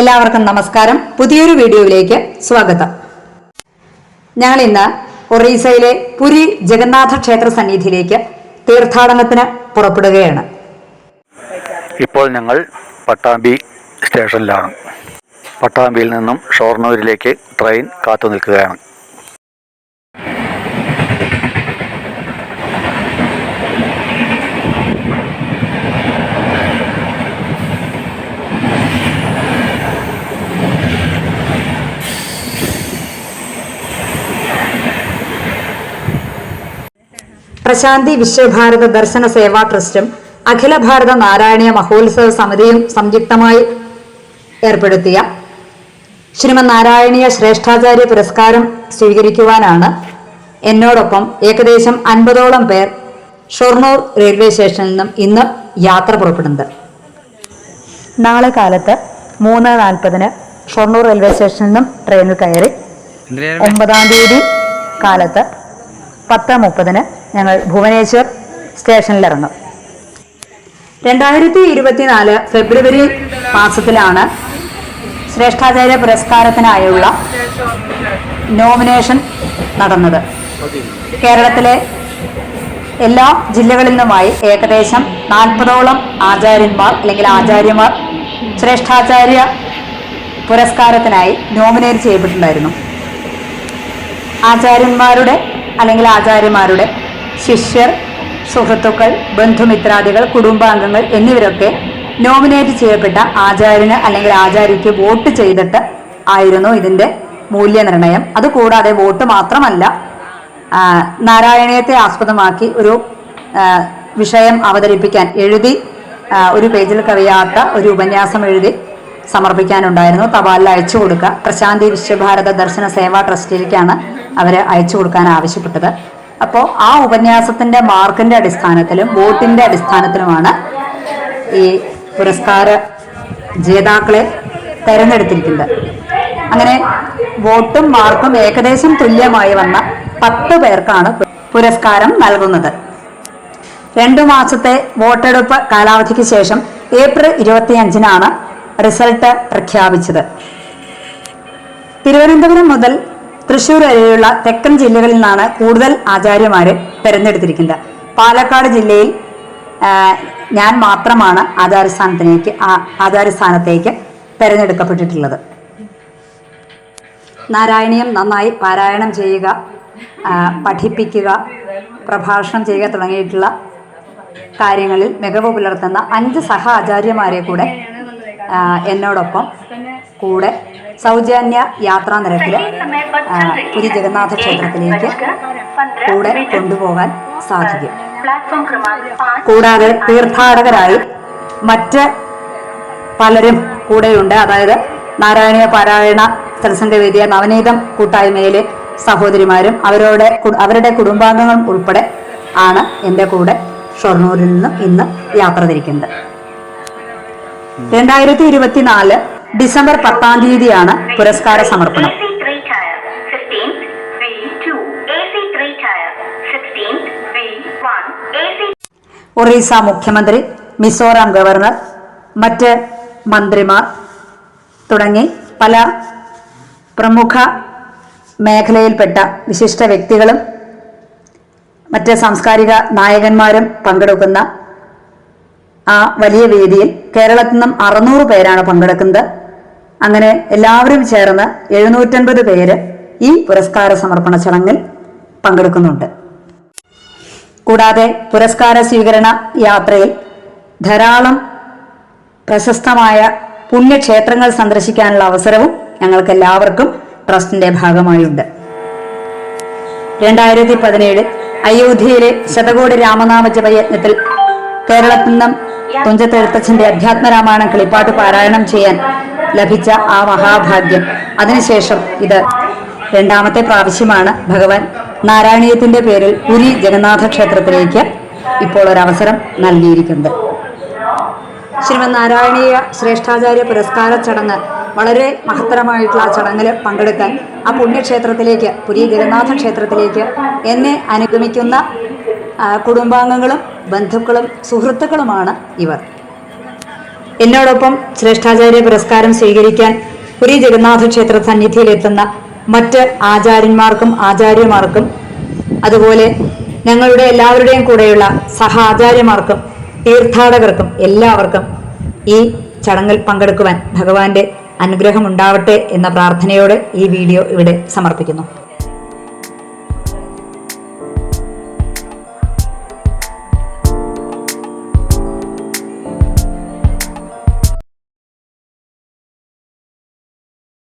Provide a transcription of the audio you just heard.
എല്ലാവർക്കും നമസ്കാരം. പുതിയൊരു വീഡിയോയിലേക്ക് സ്വാഗതം. ഞങ്ങൾ ഇന്ന് ഒറീസയിലെ പുരി ജഗന്നാഥ ക്ഷേത്ര സന്നിധിയിലേക്ക് തീർത്ഥാടനത്തിന് പുറപ്പെടുകയാണ്. ഇപ്പോൾ ഞങ്ങൾ പട്ടാമ്പി സ്റ്റേഷനിലാണ്. പട്ടാമ്പിയിൽ നിന്നും ഷൊർണൂരിലേക്ക് ട്രെയിൻ കാത്തു നിൽക്കുകയാണ്. പ്രശാന്തി വിശ്വഭാരത ദർശന സേവാ ട്രസ്റ്റും അഖില ഭാരത നാരായണീയ മഹോത്സവ സമിതിയും സംയുക്തമായി ഏർപ്പെടുത്തിയ ശ്രീമ നാരായണീയ ശ്രേഷ്ഠാചാര്യ പുരസ്കാരം സ്വീകരിക്കുവാനാണ് എന്നോടൊപ്പം ഏകദേശം അൻപതോളം പേർ ഷൊർണൂർ റെയിൽവേ സ്റ്റേഷനിൽ നിന്നും ഇന്ന് യാത്ര പുറപ്പെടുന്നത്. നാളെ കാലത്ത് മൂന്ന് നാൽപ്പതിന് ഷൊർണൂർ റെയിൽവേ സ്റ്റേഷനിൽ നിന്നും ട്രെയിനിൽ കയറി ഒമ്പതാം തീയതി കാലത്ത് പത്ത് മുപ്പതിന് ഞങ്ങൾ ഭുവനേശ്വർ സ്റ്റേഷനിൽ ഇറങ്ങും രണ്ടായിരത്തി ഇരുപത്തിനാല് ഫെബ്രുവരി മാസത്തിലാണ് ശ്രേഷ്ഠാചാര്യ പുരസ്കാരത്തിനായുള്ള നോമിനേഷൻ നടന്നത്. കേരളത്തിലെ എല്ലാ ജില്ലകളിൽ നിന്നുമായി ഏകദേശം നാൽപ്പതോളം ആചാര്യന്മാർ അല്ലെങ്കിൽ ആചാര്യമാർ ശ്രേഷ്ഠാചാര്യ പുരസ്കാരത്തിനായി നോമിനേറ്റ് ചെയ്യപ്പെട്ടിട്ടുണ്ടായിരുന്നു. ആചാര്യന്മാരുടെ അല്ലെങ്കിൽ ആചാര്യമാരുടെ ശിഷ്യർ സുഹൃത്തുക്കൾ ബന്ധുമിത്രാദികൾ കുടുംബാംഗങ്ങൾ എന്നിവരൊക്കെ നോമിനേറ്റ് ചെയ്യപ്പെട്ട ആചാര്യന് അല്ലെങ്കിൽ ആചാര്യയ്ക്ക് വോട്ട് ചെയ്തിട്ട് ആയിരുന്നു ഇതിന്റെ മൂല്യനിർണയം അതുകൂടാതെ വോട്ട് മാത്രമല്ല നാരായണീയത്തെ ആസ്പദമാക്കി ഒരു വിഷയം അവതരിപ്പിക്കാൻ എഴുതി ഒരു പേജിൽ കവിയാത്ത ഒരു ഉപന്യാസം എഴുതി സമർപ്പിക്കാനുണ്ടായിരുന്നു. തപാലിൽ അയച്ചു കൊടുക്കുക. പ്രശാന്തി വിശ്വഭാരത ദർശന സേവാ ട്രസ്റ്റിലേക്കാണ് അവർ അയച്ചു കൊടുക്കാൻ ആവശ്യപ്പെട്ടത്. അപ്പോൾ ആ ഉപന്യാസത്തിന്റെ മാർക്കിന്റെ അടിസ്ഥാനത്തിലും വോട്ടിന്റെ അടിസ്ഥാനത്തിലുമാണ് ഈ പുരസ്കാര ജേതാക്കളെ തെരഞ്ഞെടുത്തിരിക്കുന്നത്. അങ്ങനെ വോട്ടും മാർക്കും ഏകദേശം തുല്യമായി വന്ന പത്ത് പേർക്കാണ് പുരസ്കാരം നൽകുന്നത്. രണ്ടു മാസത്തെ വോട്ടെടുപ്പ് കാലാവധിക്ക് ശേഷം ഏപ്രിൽ ഇരുപത്തിയഞ്ചിനാണ് റിസൾട്ട് പ്രഖ്യാപിച്ചത്. തിരുവനന്തപുരം മുതൽ തൃശൂർ വരെയുള്ള തെക്കൻ ജില്ലകളിൽ നിന്നാണ് കൂടുതൽ ആചാര്യമാരെ തിരഞ്ഞെടുത്തിരിക്കുന്നത്. പാലക്കാട് ജില്ലയിൽ ഞാൻ മാത്രമാണ് ആചാര്യസ്ഥാനത്തിലേക്ക് ആചാരസ്ഥാനത്തേക്ക് തെരഞ്ഞെടുക്കപ്പെട്ടിട്ടുള്ളത്. നാരായണീയം നന്നായി പാരായണം ചെയ്യുക പഠിപ്പിക്കുക പ്രഭാഷണം ചെയ്യുക തുടങ്ങിയിട്ടുള്ള കാര്യങ്ങളിൽ മികവ് പുലർത്തുന്ന അഞ്ച് സഹ ആചാര്യമാരെ കൂടെ എന്നോടൊപ്പം കൂടെ സൗജന്യ യാത്രാ നിരക്കിൽ പുരി ജഗന്നാഥ ക്ഷേത്രത്തിലേക്ക് കൂടെ കൊണ്ടുപോകാൻ സാധിക്കും. കൂടാതെ തീർത്ഥാടകരായി മറ്റ് പലരും കൂടെയുണ്ട്. അതായത് നാരായണീയ പാരായണ സത്സംഗവേദിയ നവനീതം കൂട്ടായ്മയിലെ സഹോദരിമാരും അവരുടെ അവരുടെ കുടുംബാംഗങ്ങളും ഉൾപ്പെടെ ആണ് എന്റെ കൂടെ ഷൊർണൂരിൽ നിന്നും ഇന്ന് യാത്ര തിരിക്കുന്നത്. രണ്ടായിരത്തി ഇരുപത്തിനാല് ഡിസംബർ പത്താം തീയതിയാണ് പുരസ്കാര സമർപ്പണം. ഒറീസ മുഖ്യമന്ത്രി മിസോറാം ഗവർണർ മറ്റ് മന്ത്രിമാർ തുടങ്ങി പല പ്രമുഖ മേഖലയിൽപ്പെട്ട വിശിഷ്ട വ്യക്തികളും മറ്റ് സാംസ്കാരിക നായകന്മാരും പങ്കെടുക്കുന്ന ആ വലിയ വേദിയിൽ കേരളത്തിൽ നിന്നും അറുന്നൂറ് പേരാണ് പങ്കെടുക്കുന്നത്. അങ്ങനെ എല്ലാവരും ചേർന്ന് എഴുന്നൂറ്റൻപത് പേര് ഈ പുരസ്കാര സമർപ്പണ ചടങ്ങിൽ പങ്കെടുക്കുന്നുണ്ട്. കൂടാതെ പുരസ്കാര സ്വീകരണ യാത്രയിൽ ധാരാളം പ്രശസ്തമായ പുണ്യക്ഷേത്രങ്ങൾ സന്ദർശിക്കാനുള്ള അവസരവും ഞങ്ങൾക്ക് എല്ലാവർക്കും ട്രസ്റ്റിന്റെ ഭാഗമായുണ്ട്. രണ്ടായിരത്തി പതിനേഴ് അയോധ്യയിലെ ശതകോടി രാമനാമജപ ജപയജ്ഞത്തിൽ കേരളത്തിൽ തുഞ്ചത്തെഴുത്തച്ഛന്റെ അധ്യാത്മരാമായണം കിളിപ്പാട്ട് പാരായണം ചെയ്യാൻ ലഭിച്ച ആ മഹാഭാഗ്യം. അതിനുശേഷം ഇത് രണ്ടാമത്തെ പ്രാവശ്യമാണ് ഭഗവാൻ നാരായണീയത്തിന്റെ പേരിൽ പുരി ജഗന്നാഥ ക്ഷേത്രത്തിലേക്ക് ഇപ്പോൾ ഒരു അവസരം നൽകിയിരിക്കുന്നത്. ശ്രീമത് നാരായണീയ ശ്രേഷ്ഠാചാര്യ പുരസ്കാര ചടങ്ങ് വളരെ മഹത്തരമായിട്ടുള്ള ആ ചടങ്ങിൽ പങ്കെടുക്കാൻ ആ പുണ്യക്ഷേത്രത്തിലേക്ക് പുരി ജഗന്നാഥ ക്ഷേത്രത്തിലേക്ക് എന്നെ അനുഗമിക്കുന്ന കുടുംബാംഗങ്ങളും ബന്ധുക്കളും സുഹൃത്തുക്കളുമാണ് ഇവർ. എന്നോടൊപ്പം ശ്രേഷ്ഠാചാര്യ പുരസ്കാരം സ്വീകരിക്കാൻ പുരി ജഗന്നാഥ ക്ഷേത്ര സന്നിധിയിലെത്തുന്ന മറ്റ് ആചാര്യന്മാർക്കും ആചാര്യമാർക്കും അതുപോലെ ഞങ്ങളുടെ എല്ലാവരുടെയും കൂടെയുള്ള സഹ ആചാര്യമാർക്കും തീർത്ഥാടകർക്കും എല്ലാവർക്കും ഈ ചടങ്ങിൽ പങ്കെടുക്കുവാൻ ഭഗവാന്റെ അനുഗ്രഹം ഉണ്ടാവട്ടെ എന്ന പ്രാർത്ഥനയോടെ ഈ വീഡിയോ ഇവിടെ സമർപ്പിക്കുന്നു.